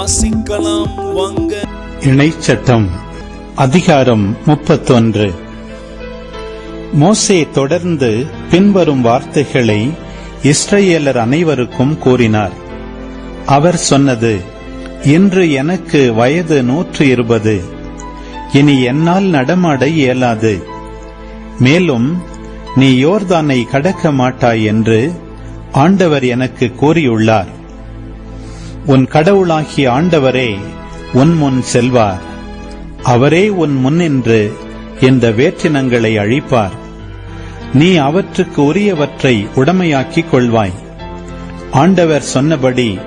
வாசிக்கலாம் வாங்க. இணைச்சட்டம் அதிகாரம் முப்பத்தொன்று. மோசே தொடர்ந்து பின்வரும் வார்த்தைகளை இஸ்ரேலர் அனைவருக்கும் கூறினார். அவர் சொன்னது இன்று எனக்கு வயது நூற்று இருபது. இனி என்னால் நடமாட இயலாது. மேலும் நீ யோர்தானை கடக்க மாட்டாய் என்று ஆண்டவர் எனக்கு கூறியுள்ளார். உன் கடவுளாகிய ஆண்டவரே உன் முன் செல்வார். அவரே உன் முன்னின்று இந்த வேற்றினங்களை அழிப்பார். நீ அவற்றுக்கு உரியவற்றை உடமையாக்கிக் கொள்வாய். ஆண்டவர் சொன்னபடி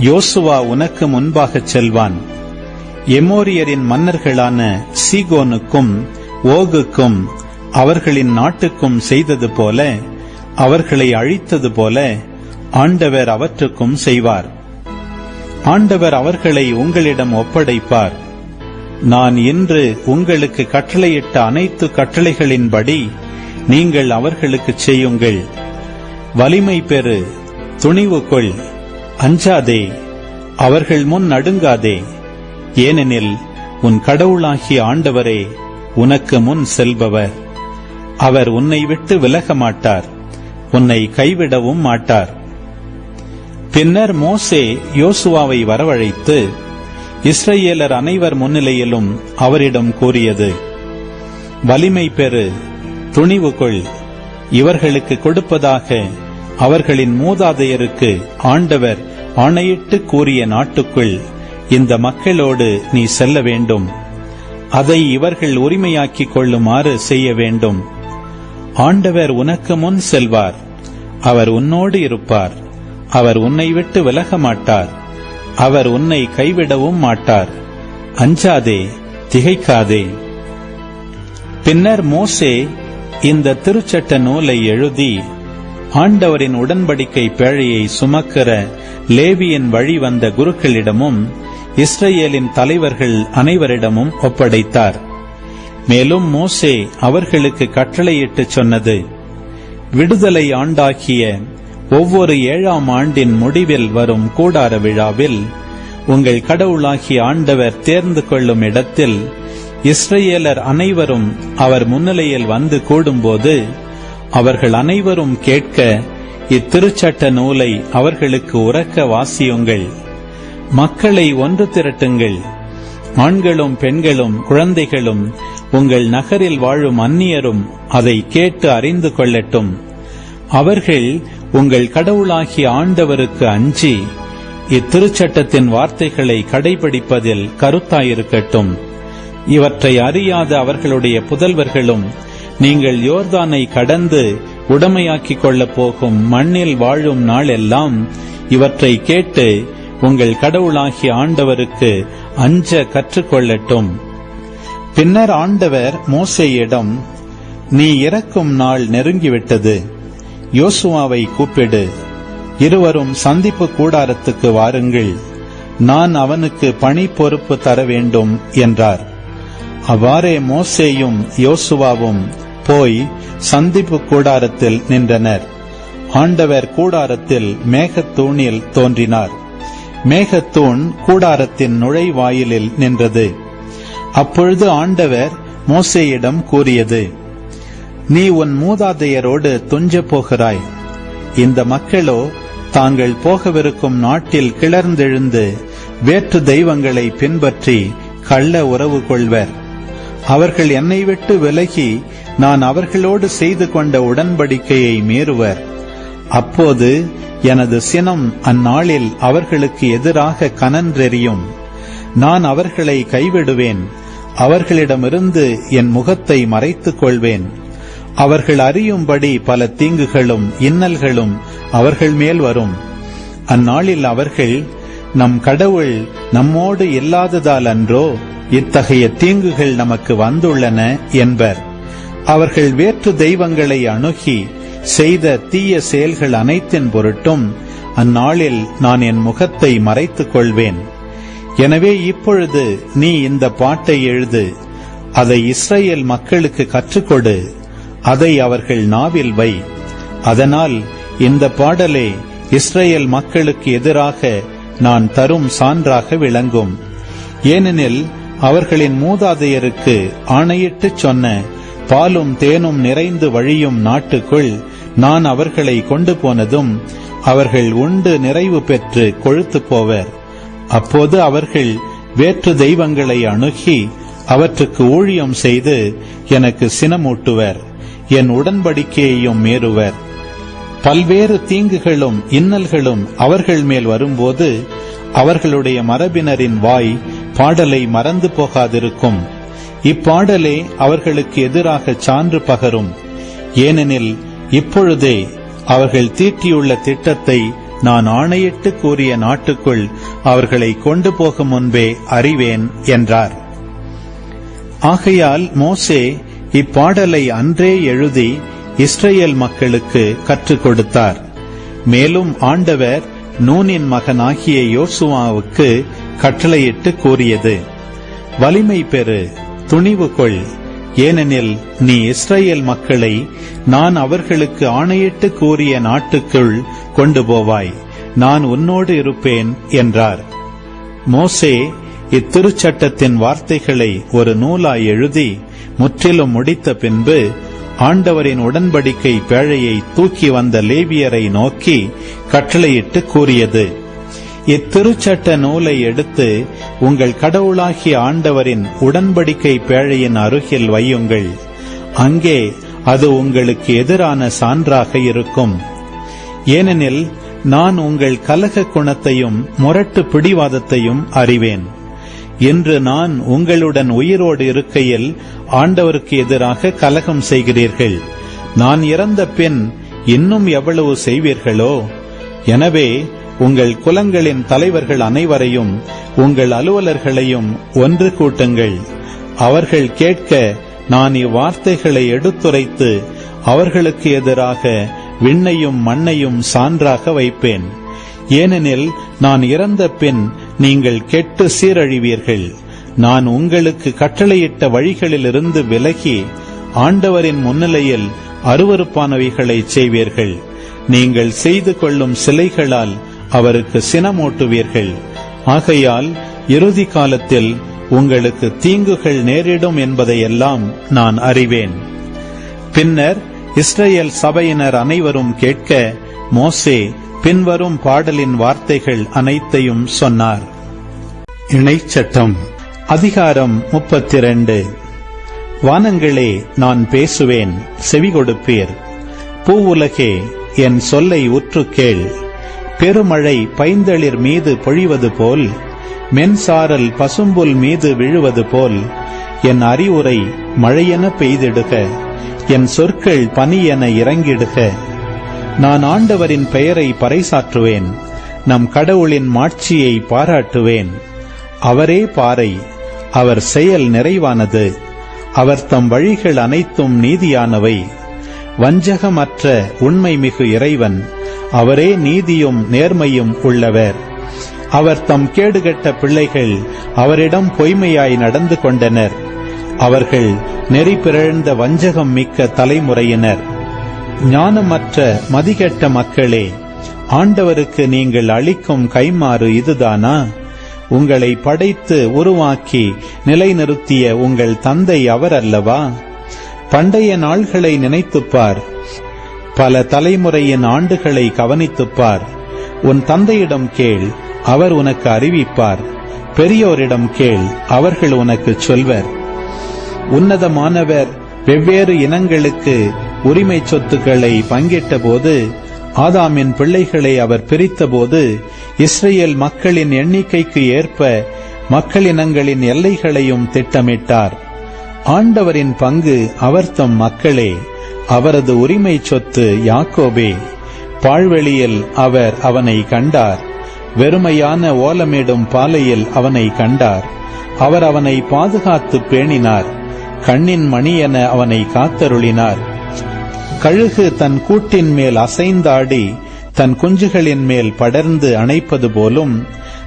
யோசுவா உனக்கு முன்பாகச் செல்வான். எமோரியரின் மன்னர்களான சீகோனுக்கும் ஓகுக்கும் அவர்களின் நாட்டுக்கும் செய்தது போல அவர்களை அழித்தது போல ஆண்டவர் அவற்றுக்கும் செய்வார். ஆண்டவர் அவர்களை உங்களிடம் ஒப்படைப்பார். நான் இன்று உங்களுக்கு கட்டளையிட்ட அனைத்து கட்டளைகளின்படி நீங்கள் அவர்களுக்கு செய்யுங்கள். வலிமை பெறு துணிவு கொள் அஞ்சாதே அவர்கள் முன் நடுங்காதே. ஏனெனில் உன் கடவுளாகிய ஆண்டவரே உனக்கு முன் செல்பவர். அவர் உன்னை விட்டு விலக மாட்டார் உன்னை கைவிடவும் மாட்டார். பின்னர் மோசே யோசுவாவை வரவழைத்து இஸ்ரேலர் அனைவர் முன்னிலையிலும் அவரிடம் கூறியது வலிமை பெறு துணிவு கொள். இவர்களுக்கு கொடுப்பதாக அவர்களின் மூதாதையருக்கு ஆண்டவர் ஆணையிட்டு கூறிய நாட்டுக்குள் இந்த மக்களோடு நீ செல்ல வேண்டும். அதை இவர்கள் உரிமையாக்கிக் கொள்ளுமாறு செய்ய வேண்டும். ஆண்டவர் உனக்கு முன் செல்வார். அவர் உன்னோடு இருப்பார். அவர் உன்னை விட்டு விலக மாட்டார். அவர் உன்னை கைவிடவும் மாட்டார். அஞ்சாதே திகைக்காதே. பின்னர் மோசே இந்த திருச்சட்ட நூலை எழுதி ஆண்டவரின் உடன்படிக்கை பேழையை சுமக்கிற லேவியின் வழி வந்த குருக்களிடமும் இஸ்ரேலின் தலைவர்கள் அனைவரிடமும் ஒப்படைத்தார். மேலும் மோசே அவர்களுக்கு கட்டளையிட்டு சொன்னது விடுதலை ஆண்டாகிய ஒவ்வொரு ஏழாம் ஆண்டின் முடிவில் வரும் கூடார விழாவில் உங்கள் கடவுளாகிய ஆண்டவர் தேர்ந்து கொள்ளும் இடத்தில் இஸ்ரேலர் அனைவரும் அவர் முன்னிலையில் வந்து கூடும்போது அவர்கள் அனைவரும் கேட்க இத்திருச்சட்ட நூலை அவர்களுக்கு உறக்க வாசியுங்கள். மக்களை ஒன்று திரட்டுங்கள். ஆண்களும் பெண்களும் குழந்தைகளும் உங்கள் நகரில் வாழும் அந்நியரும் அதை கேட்டு அறிந்து கொள்ளட்டும். அவர்கள் உங்கள் கடவுளாகிய ஆண்டவருக்கு அஞ்சி இத்திருச்சட்டத்தின் வார்த்தைகளை கடைபிடிப்பதில் கருத்தாயிருக்கட்டும். இவற்றை அறியாத அவர்களுடைய புதல்வர்களும் நீங்கள் யோர்தானை கடந்து உடமையாக்கிக் கொள்ளப் போகும் மண்ணில் வாழும் நாளெல்லாம் இவற்றை கேட்டு உங்கள் கடவுளாகிய ஆண்டவருக்கு அஞ்ச கற்றுக்கொள்ளட்டும். பின்னர் ஆண்டவர் மோசையிடம் நீ இறக்கும் நாள் நெருங்கிவிட்டது. யோசுவாவை கூப்பிடு. இருவரும் சந்திப்பு கூடாரத்துக்கு வாருங்கள். நான் அவனுக்கு பணி பொறுப்பு தர வேண்டும் என்றார். அவ்வாறே மோசேயும் யோசுவாவும் போய் சந்திப்பு கூடாரத்தில் நின்றனர். ஆண்டவர் கூடாரத்தில் மேகத்தூணில் தோன்றினார். மேகத்தூண் கூடாரத்தின் நுழைவாயிலில் நின்றது. அப்பொழுது ஆண்டவர் மோசேயிடம் கூறியது நீ உன் மூதாதையரோடு துஞ்ச போகிறாய். இந்த மக்களோ தாங்கள் போகவிருக்கும் நாட்டில் கிளர்ந்தெழுந்து வேற்று தெய்வங்களை பின்பற்றி கள்ள உறவு கொள்வர். அவர்கள் என்னை விட்டு விலகி நான் அவர்களோடு செய்து கொண்ட உடன்படிக்கையை மீறுவர். அப்போது எனது சினம் அந்நாளில் அவர்களுக்கு எதிராக கனன்றெறியும். நான் அவர்களை கைவிடுவேன். அவர்களிடமிருந்து என் முகத்தை மறைத்துக் கொள்வேன். அவர்கள் அறியும்படி பல தீங்குகளும் இன்னல்களும் அவர்கள் மேல் வரும். அந்நாளில் அவர்கள் நம் கடவுள் நம்மோடு இல்லாததால் அன்றோ இத்தகைய தீங்குகள் நமக்கு வந்துள்ளன என்பர். அவர்கள் வேற்று தெய்வங்களை அணுகி செய்த தீய செயல்கள் அனைத்தின் பொருட்டும் அந்நாளில் நான் என் முகத்தை மறைத்துக் கொள்வேன். எனவே இப்பொழுது நீ இந்த பாட்டை எழுது அதை இஸ்ரேல் மக்களுக்கு கற்றுக்கொடு. அதை அவர்கள் நாவில் வை. அதனால் இந்த பாடலே இஸ்ரேல் மக்களுக்கு எதிராக நான் தரும் சான்றாக விளங்கும். ஏனெனில் அவர்களின் மூதாதையருக்கு ஆணையிட்டுச் சொன்ன பாலும் தேனும் நிறைந்து வழியும் நாட்டுக்குள் நான் அவர்களை கொண்டு போனதும் அவர்கள் உண்டு நிறைவு பெற்று கொழுத்து போவர். அப்போது அவர்கள் வேற்று தெய்வங்களை அணுகி அவற்றுக்கு ஊழியம் செய்து எனக்கு சினமூட்டுவர். என் உடன்படிக்கையையும் மீறுவர். பல்வேறு தீங்குகளும் இன்னல்களும் அவர்கள் மேல் வரும்போது அவர்களுடைய மரபினரின் வாய் பாடலை மறந்து போகாதிருக்கும். இப்பாடலே அவர்களுக்கு எதிராக சான்று பகரும். ஏனெனில் இப்பொழுதே அவர்கள் தீட்டியுள்ள திட்டத்தை நான் ஆணையிட்டு கூறிய நாட்டுக்குள் அவர்களை கொண்டு போகும் முன்பே அறிவேன் என்றார். ஆகையால் மோசே இப்பாடலை அன்றே எழுதி இஸ்ரேல் மக்களுக்கு கற்றுக் கொடுத்தார். மேலும் ஆண்டவர் நூனின் மகனாகிய யோசுவாவுக்கு கட்டளையிட்டு கூறியது வலிமை பெறு துணிவு கொள். ஏனெனில் நீ இஸ்ரேல் மக்களை நான் அவர்களுக்கு ஆணையிட்டு கூறிய நாட்டுக்குள் கொண்டு போவாய். நான் உன்னோடு இருப்பேன் என்றார். மோசே இத்திருச்சட்டத்தின் வார்த்தைகளை ஒரு நூலாய் எழுதி முற்றிலும் முடித்த பின்பு ஆண்டவரின் உடன்படிக்கை பேழையை தூக்கி வந்த லேவியரை நோக்கி கட்டளையிட்டு கூறியது இத்திருச்சட்ட நூலை எடுத்து உங்கள் கடவுளாகிய ஆண்டவரின் உடன்படிக்கை பேழையின் அருகில் வையுங்கள். அங்கே அது உங்களுக்கு எதிரான சான்றாக இருக்கும். ஏனெனில் நான் உங்கள் கலக குணத்தையும் முரட்டு பிடிவாதத்தையும் அறிவேன். இன்று நான் உங்களுடன் உயிரோடு இருக்கையில் ஆண்டவருக்கு எதிராக கலகம் செய்கிறீர்கள். நான் இறந்த பின் இன்னும் எவ்வளவு செய்வீர்களோ? எனவே உங்கள் குலங்களின் தலைவர்கள் அனைவரையும் உங்கள் அலுவலர்களையும் ஒன்று கூட்டுங்கள். அவர்கள் கேட்க நான் இவ்வார்த்தைகளை எடுத்துரைத்து அவர்களுக்கு எதிராக விண்ணையும் மண்ணையும் சான்றாக வைப்பேன். ஏனெனில் நான் இறந்த பின் நீங்கள் கெட்டு சீரழிவீர்கள். நான் உங்களுக்கு கட்டளையிட்ட வழிகளிலிருந்து விலகி ஆண்டவரின் முன்னிலையில் அருவறுப்பானவைகளை செய்வீர்கள். நீங்கள் செய்து கொள்ளும் சிலைகளால் அவருக்கு சினமூட்டுவீர்கள். ஆகையால் இறுதி காலத்தில் உங்களுக்கு தீங்குகள் நேரிடும் என்பதையெல்லாம் நான் அறிவேன். பின்னர் இஸ்ரேல் சபையினர் அனைவரும் கேட்க மோசே பின்வரும் பாடலின் வார்த்தைகள் அனைத்தையும் சொன்னார். இணைச்சட்டம். அதிகாரம் முப்பத்தி இரண்டு வானங்களே நான் பேசுவேன் செவி கொடுப்பீர். பூவுலகே என் சொல்லை உற்று கேள். பெருமழை பைந்தளிர் மீது பொழிவது போல் மென்சாரல் பசும்புல் மீது விழுவது போல் என் அறிவுரை மழையென பெய்திடுக என் சொற்கள் பனியென இறங்கிடுக. நான் ஆண்டவரின் பெயரை பறைசாற்றுவேன். நம் கடவுளின் மாட்சியை பாராட்டுவேன். அவரே பாறை அவர் செயல் நிறைவானது. அவர் தம் வழிகள் அனைத்தும் நீதியானவை. வஞ்சகமற்ற உண்மை மிகு இறைவன் அவரே நீதியும் நேர்மையும் உள்ளவர். அவர் தம் கேடுகட்ட பிள்ளைகள் அவரிடம் பொய்மையாய் நடந்து கொண்டனர். அவர்கள் நெறி பிறழ்ந்த வஞ்சகம் மிக்க தலைமுறையினர். ஞானமற்ற மதிகெட்ட மக்களே ஆண்டவருக்கு நீங்கள் அளிக்கும் கைமாறு இதுதானா? உங்களை படைத்து உருவாக்கி நிலைநிறுத்திய உங்கள் தந்தை அவர் அல்லவா பண்டைய நாள்களை நினைத்துப்பார். பல தலைமுறையின் ஆண்டுகளை கவனித்துப்பார். உன் தந்தையிடம் கேள் அவர் உனக்கு அறிவிப்பார். பெரியோரிடம் கேள் அவர்கள் உனக்கு சொல்வர். உன்னதமானவர் வெவ்வேறு இனங்களுக்கு உரிமை சொத்துக்களை பங்கிட்ட போது ஆதாமின் பிள்ளைகளை அவர் பிரித்தபோது இஸ்ரேல் மக்களின் எண்ணிக்கைக்கு ஏற்ப மக்களினங்களின் எல்லைகளையும் திட்டமிட்டார். ஆண்டவரின் பங்கு அவர் தம் மக்களே அவரது உரிமை சொத்து யாக்கோபே. பாழ்வெளியில் அவர் அவனை கண்டார். வெறுமையான ஓலமிடும் பாலையில் அவனை கண்டார். அவர் அவனை பாதுகாத்து பேணினார். கண்ணின் மணி என அவனை காத்தருளினார். கழுகு தன் கூட்டின் மேல் அசைந்தாடி தன் குஞ்சுகளின் மேல் படர்ந்து அணைப்பது போலும்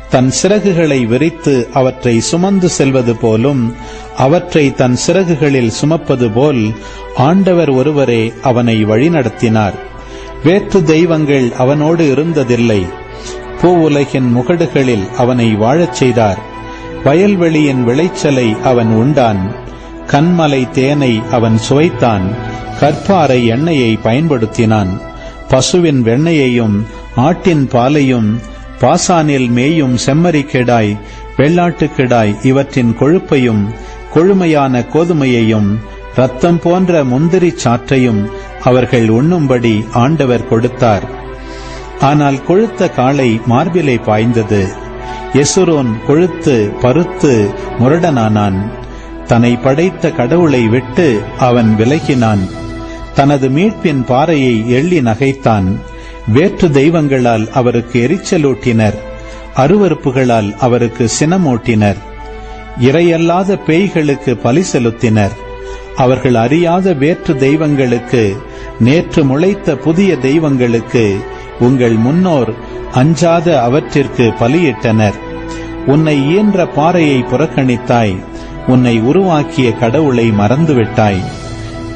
தன் சிறகுகளை விரித்து அவற்றை சுமந்து செல்வது போலும் அவற்றை தன் சிறகுகளில் சுமப்பது போல் ஆண்டவர் ஒருவரே அவனை வழிநடத்தினார். வேற்று தெய்வங்கள் அவனோடு இருந்ததில்லை. பூவுலகின் முகடுகளில் அவனை வாழச் செய்தார். வயல்வெளியின் விளைச்சலை அவன் உண்டான். கண்மலை தேனை அவன் சுவைத்தான். கற்பாறை எண்ணெயை பயன்படுத்தினான். பசுவின் வெண்ணெயையும் ஆட்டின் பாலையும் பாசானில் மேயும் செம்மறிக்கிடாய் வெள்ளாட்டுக்கிடாய் இவற்றின் கொழுப்பையும் கொழுமையான கோதுமையையும் ரத்தம் போன்ற முந்திரி சாற்றையும் அவர்கள் உண்ணும்படி ஆண்டவர் கொடுத்தார். ஆனால் கொழுத்த காளை மார்பிலை பாய்ந்தது. எசுரோன் கொழுத்து பருத்து முரடனானான். தன்னை படைத்த கடவுளை விட்டு அவன் விலகினான். தனது மீட்பின் பாறையை எள்ளி நகைத்தான். வேற்று தெய்வங்களால் அவருக்கு எரிச்சலூட்டினர் அருவருப்புகளால் அவருக்கு சினமூட்டினர் இறையல்லாத பேய்களுக்கு பலி செலுத்தினர். அவர்கள் அறியாத வேற்று தெய்வங்களுக்கு நேற்று முளைத்த புதிய தெய்வங்களுக்கு உங்கள் முன்னோர் அஞ்சாத அவற்றிற்கு பலியிட்டனர். உன்னை இயன்ற பாறையை புறக்கணித்தாய். உன்னை உருவாக்கிய கடவுளை மறந்துவிட்டாய்.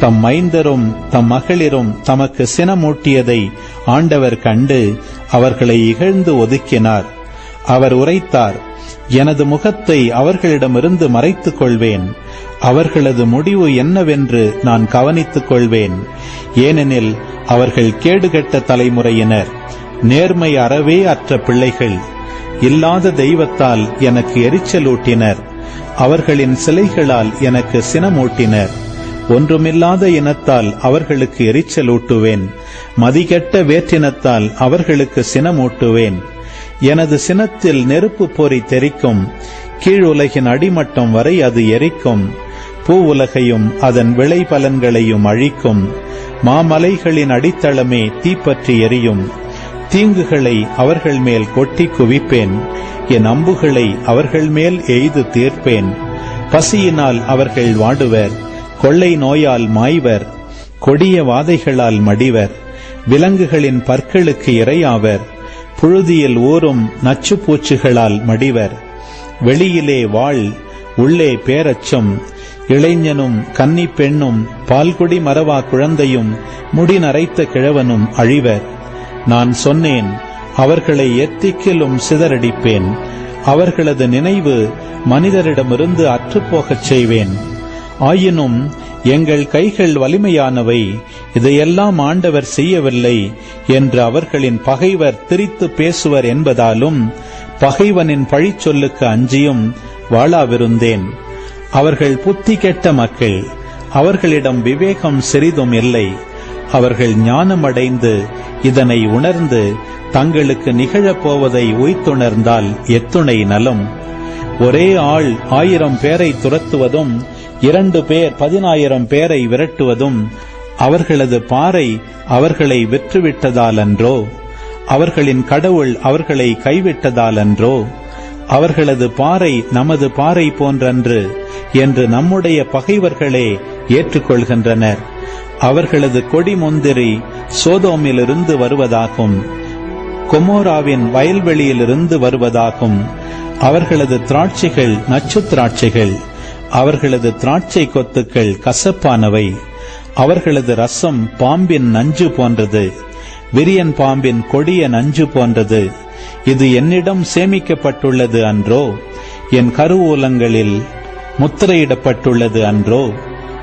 தம் மைந்தரும் தம் மகளிரும் தமக்கு சினமூட்டியதை ஆண்டவர் கண்டு அவர்களை இகழ்ந்து ஒதுக்கினார். அவர் உரைத்தார் எனது முகத்தை அவர்களிடமிருந்து மறைத்துக் கொள்வேன். அவர்களது முடிவு என்னவென்று நான் கவனித்துக் கொள்வேன். ஏனெனில் அவர்கள் கேடுகெட்ட தலைமுறையினர். நேர்மை அறவே அற்ற பிள்ளைகள். இல்லாத தெய்வத்தால் எனக்கு எரிச்சலூட்டினர். அவர்களின் சிலைகளால் எனக்கு சினமூட்டினர். ஒன்றுமில்லாத இனத்தால் அவர்களுக்கு எரிச்சலூட்டுவேன். மதிகெட்ட வேற்றினத்தால் அவர்களுக்கு சினமூட்டுவேன். எனது சினத்தில் நெருப்பு பொறி தெரிக்கும் கீழுலகின் அடிமட்டம் வரை அது எரிக்கும். பூ உலகையும் அதன் விளைபலன்களையும் அழிக்கும். மாமலைகளின் அடித்தளமே தீப்பற்றி எரியும். தீங்குகளை அவர்கள் மேல் கொட்டி குவிப்பேன். என் அம்புகளை அவர்கள் மேல் எய்து தீர்ப்பேன். பசியினால் அவர்கள் வாடுவர். கொள்ளை நோயால் மாய்வர் கொடிய வாதைகளால் மடிவர் விலங்குகளின் பற்களுக்கு இரையாவர் புழுதியில் ஊறும் நச்சுப் பூச்சிகளால் மடிவர் வெளியிலே வாழ் உள்ளே பேரச்சம் இளைஞனும் கன்னி பெண்ணும் பால்குடி மரவா குழந்தையும் முடி நரைத்த கிழவனும் அழிவர். நான் சொன்னேன் அவர்களை எத்திக்கிலும் சிதறடிப்பேன். அவர்களது நினைவு மனிதரிடமிருந்து அற்றுப்போகச் செய்வேன். ஆயினும் எங்கள் கைகள் வலிமையானவை இதையெல்லாம் ஆண்டவர் செய்யவில்லை என்று அவர்களின் பகைவர் திரித்து பேசுவர் என்பதாலும் பகைவனின் பழிச்சொல்லுக்கு அஞ்சியும் வாழாவிருந்தேன். அவர்கள் புத்தி கெட்ட மக்கள் அவர்களிடம் விவேகம் சிறிதும் இல்லை. அவர்கள் ஞானமடைந்து இதனை உணர்ந்து தங்களுக்கு நிகழப்போவதை உய்த்துணர்ந்தால் எத்துணை நலம்? ஒரே ஆள் ஆயிரம் பேரை துரத்துவதும் இரண்டு பேர் பதினாயிரம் பேரை விரட்டுவதும் அவர்களது பாறை அவர்களை வெற்றுவிட்டதாலன்றோ அவர்களின் கடவுள் அவர்களை கைவிட்டதாலன்றோ அவர்களது பாறை நமது பாறை போன்றன்று என்று நம்முடைய பகைவர்களே ஏற்றுக்கொள்கின்றனர். அவர்களது கொடி முந்திரி சோதோமிலிருந்து வருவதாகும் கொமோராவின் வயல்வெளியிலிருந்து வருவதாகும். அவர்களது திராட்சைகள் நச்சு திராட்சைகள் அவர்களது திராட்சை கொத்துக்கள் கசப்பானவை. அவர்களது ரசம் பாம்பின் நஞ்சு போன்றது. விரியன் பாம்பின் கொடிய நஞ்சு போன்றது. இது என்னிடம் சேமிக்கப்பட்டுள்ளது அன்றோ? என் கருவூலங்களில் முத்திரையிடப்பட்டுள்ளது அன்றோ?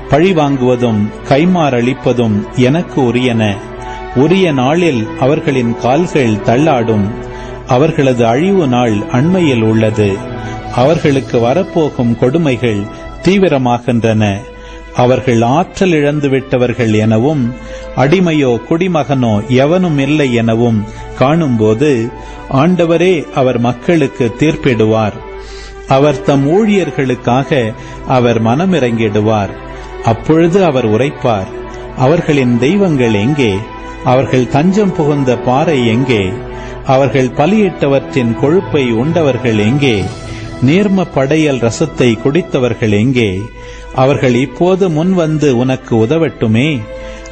பழிவாங்குவதும் கைமாறளிப்பதும் எனக்கு உரியன. உரிய நாளில் அவர்களின் கால்கள் தள்ளாடும். அவர்களது அழிவு நாள் அண்மையில் உள்ளது. அவர்களுக்கு வரப்போகும் கொடுமைகள் தீவிரமாகின்றன. அவர்கள் ஆற்றல் இழந்து விட்டவர்கள் எனவும் அடிமையோ குடிமகனோ எவனும் இல்லை எனவும் காணும்போது ஆண்டவரே அவர் மக்களுக்கு தீர்ப்பிடுவார். அவர் தம் ஊழியர்களுக்காக அவர் மனமிறங்கிடுவார். அப்பொழுது அவர் உரைப்பார் அவர்களின் தெய்வங்கள் எங்கே? அவர்கள் தஞ்சம் புகுந்த பாறை எங்கே? அவர்கள் பலியிட்டவற்றின் கொழுப்பை உண்டவர்கள் எங்கே? நீர்ம படையல் ரசத்தை குடித்தவர்கள் எங்கே? அவர்கள் இப்போது முன் வந்து உனக்கு உதவட்டுமே?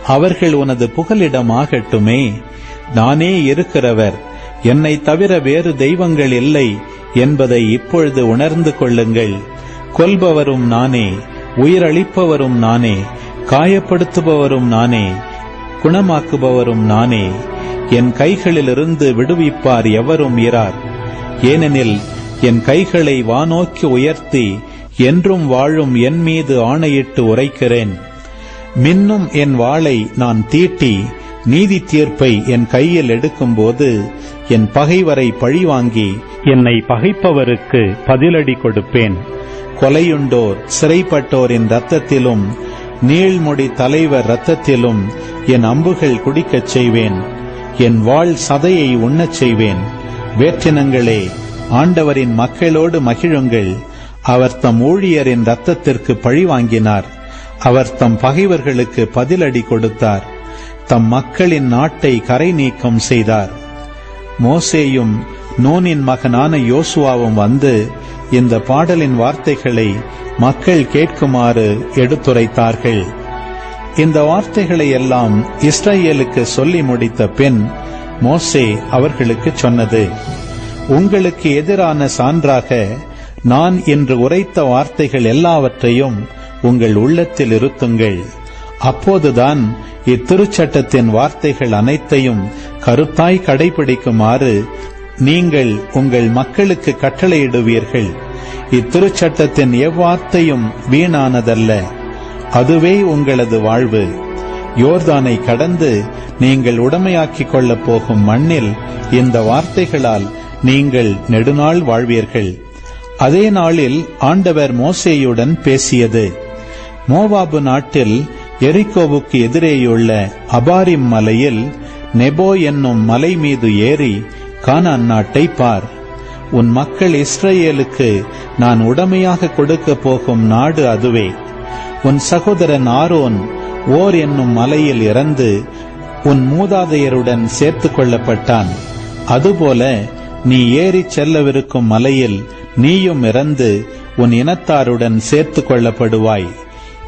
அவர்கள் உனது புகலிடம் ஆகட்டுமே நானே இருக்கிறவர். என்னை தவிர வேறு தெய்வங்கள் இல்லை என்பதை இப்பொழுது உணர்ந்து கொள்ளுங்கள். கொல்பவரும் நானே உயிரளிப்பவரும் நானே காயப்படுத்துபவரும் நானே குணமாக்குபவரும் நானே. என் கைகளிலிருந்து விடுவிப்பார் எவரும் இரார். ஏனெனில் என் கைகளை வானோக்கி உயர்த்தி என்றும் வாழும் என் மீது ஆணையிட்டு உரைக்கிறேன். மின்னும் என் வாளை நான் தீட்டி நீதி தீர்ப்பை என் கையில் எடுக்கும்போது என் பகைவரை பழிவாங்கி என்னை பகைப்பவருக்கு பதிலடி கொடுப்பேன். கொலையுண்டோர் சிறைப்பட்டோரின் ரத்தத்திலும் நீள்முடி தலைவர் இரத்தத்திலும் என் அம்புகள் குடிக்கச் செய்வேன். என் வாள் சதையை உண்ணச் செய்வேன். வேற்றினங்களே ஆண்டவரின் மக்களோடு மகிழுங்கள். அவர் தம் ஊழியரின் இரத்தத்திற்கு பழிவாங்கினார் அவர் தம் பகைவர்களுக்கு பதிலடி கொடுத்தார். தம் மக்களின் நாட்டை கரை நீக்கம் செய்தார். மோசேயும் நூனின் மகனான யோசுவாவும் வந்து இந்த பாடலின் வார்த்தைகளை மக்கள் கேட்குமாறு எடுத்துரைத்தார்கள். இந்த வார்த்தைகளை எல்லாம் இஸ்ரேலுக்கு சொல்லி முடித்த பின் மோசே அவர்களுக்கு சொன்னது. உங்களுக்கு எதிரான சான்றாக நான் என்று உரைத்த வார்த்தைகள் எல்லாவற்றையும் உங்கள் உள்ளத்தில் இருத்துங்கள். அப்போதுதான் இத்திருச்சட்டத்தின் வார்த்தைகள் அனைத்தையும் கருத்தாய் கடைபிடிக்குமாறு நீங்கள் உங்கள் மக்களுக்கு கட்டளையிடுவீர்கள். இத்திருச்சட்டத்தின் எவ்வார்த்தையும் வீணானதல்ல. அதுவே உங்களது வாழ்வு. யோர்தானை கடந்து நீங்கள் உடமையாக்கிக் கொள்ளப் போகும் மண்ணில் இந்த வார்த்தைகளால் நீங்கள் நெடுநாள் வாழ்வீர்கள். அதே நாளில் ஆண்டவர் மோசேயுடன் பேசியது. மோவாபு நாட்டில் எரிகோவுக்கு எதிரேயுள்ள அபாரிம் மலையில் நெபோ என்னும் மலை மீது ஏறி கானான் நாட்டை பார். உன் மக்கள் இஸ்ரேலுக்கு நான் உடமையாக கொடுக்க போகும் நாடு அதுவே. உன் சகோதரன் ஆரோன் ஓர் என்னும் மலையில் இறந்து உன் மூதாதையருடன் சேர்த்துக் கொள்ளப்பட்டான். அதுபோல நீ ஏறிச் செல்லவிருக்கும் மலையில் நீயும் இறந்து உன் இனத்தாருடன் சேர்த்து கொள்ளப்படுவாய்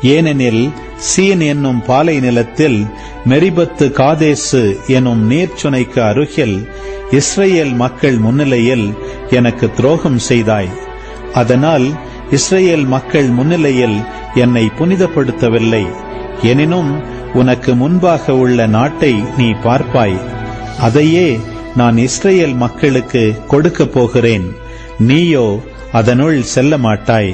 ஏனெனில் சீன் என்னும் பாலை நிலத்தில் மெரிபத்து காதேசு எனும் நீர்ச்சுனைக்கு அருகில் இஸ்ரேல் மக்கள் முன்னிலையில் எனக்கு துரோகம் செய்தாய். அதனால் இஸ்ரேல் மக்கள் முன்னிலையில் என்னை புனிதப்படுத்தவில்லை. எனினும் உனக்கு முன்பாக உள்ள நாட்டை நீ பார்ப்பாய். அதையே நான் இஸ்ரேல் மக்களுக்கு கொடுக்கப் போகிறேன். நீயோ அதனுள் செல்ல மாட்டாய்